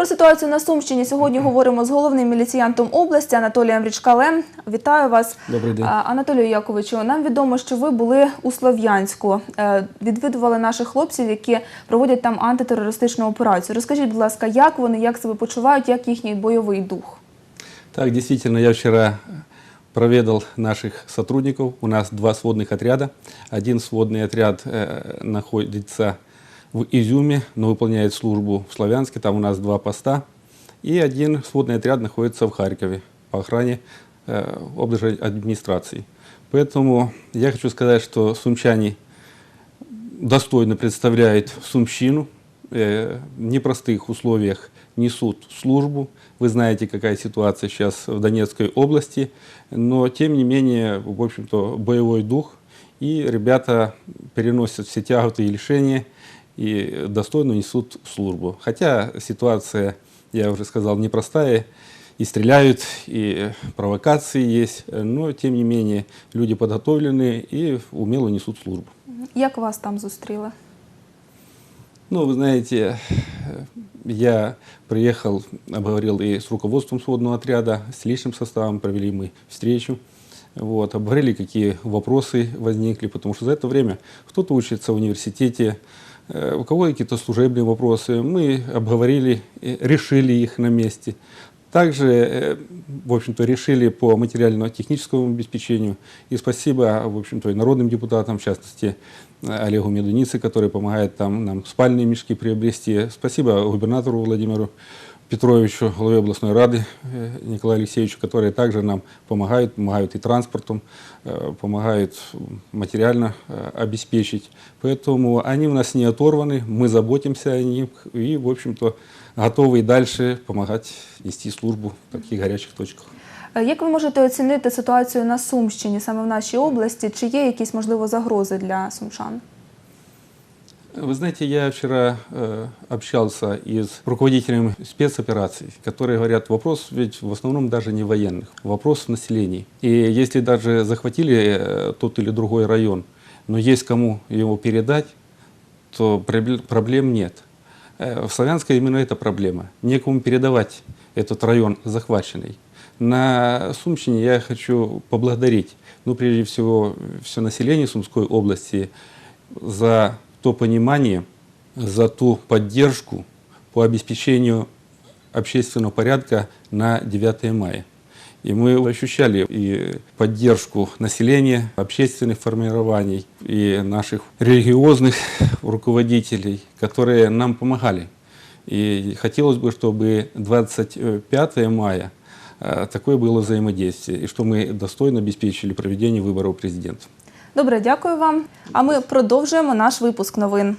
Про ситуацію на Сумщині сьогодні говоримо з головним міліціянтом області Анатолієм Річкалем. Вітаю вас. Добрий день. А, Анатолію Яковичу, нам відомо, що ви були у Слов'янську, е, відвідували наших хлопців, які проводять там антитерористичну операцію. Розкажіть, будь ласка, як вони, як себе почувають, як їхній бойовий дух? Так, действительно, я вчера проведал наших сотрудников. У нас два сводных отряда. Один сводный отряд э, находится в Изюме, но выполняет службу в Славянске. Там у нас два поста. И один сводный отряд находится в Харькове по охране э, администрации. Поэтому я хочу сказать, что сумчане достойно представляют Сумщину, э, в непростых условиях несут службу. Вы знаете, какая ситуация сейчас в Донецкой области, но тем не менее, в общем-то, боевой дух, и ребята переносят все тяготы и лишения и достойно несут службу. Хотя ситуация, я уже сказал, непростая, и стреляют, и провокации есть, но тем не менее люди подготовленные и умело несут службу. Як вас там зустріли? Ну, вы знаете, я приехал, обговорил и с руководством сводного отряда, с личным составом, провели мы встречу. Вот, обговорили, какие вопросы возникли, потому что за это время кто-то учится в университете, э, у кого какие-то служебные вопросы. Мы обговорили, решили их на месте. Также, э, в общем-то, решили по материально-техническому обеспечению. И спасибо, в общем-то, и народным депутатам, в частности, Олегу Медунице, который помогает там, нам спальные мешки приобрести. Спасибо губернатору Владимиру Петровичу, главе областной рады э, Николаю Алексеевичу, которые также нам помогают, помогают и транспортом, э, помогают материально э, обеспечить. Поэтому они у нас не оторваны, мы заботимся о них и, в общем-то, готовы и дальше помогать нести службу в таких горячих точках. Е, Як ви можете оцінити ситуацію на Сумщині, саме в нашій області? Чи є якісь можливо загрози для сумчан? Вы знаете, я вчера э, общался и с руководителями спецопераций, которые говорят, вопрос ведь в основном даже не военных, вопрос в населении. И если даже захватили э, тот или другой район, но есть кому его передать, то пробле- проблем нет. Э, В Славянске именно эта проблема. Некому передавать этот район захваченный. На Сумщине я хочу поблагодарить, ну, прежде всего, все население Сумской области за то понимание, за ту поддержку по обеспечению общественного порядка на 9 мая. И мы ощущали и поддержку населения, общественных формирований, и наших религиозных руководителей, которые нам помогали. И хотелось бы, чтобы 25 мая э, такое было взаимодействие, и что мы достойно обеспечили проведение выборов президента. Добре, дякую вам. А ми продовжуємо наш випуск новин.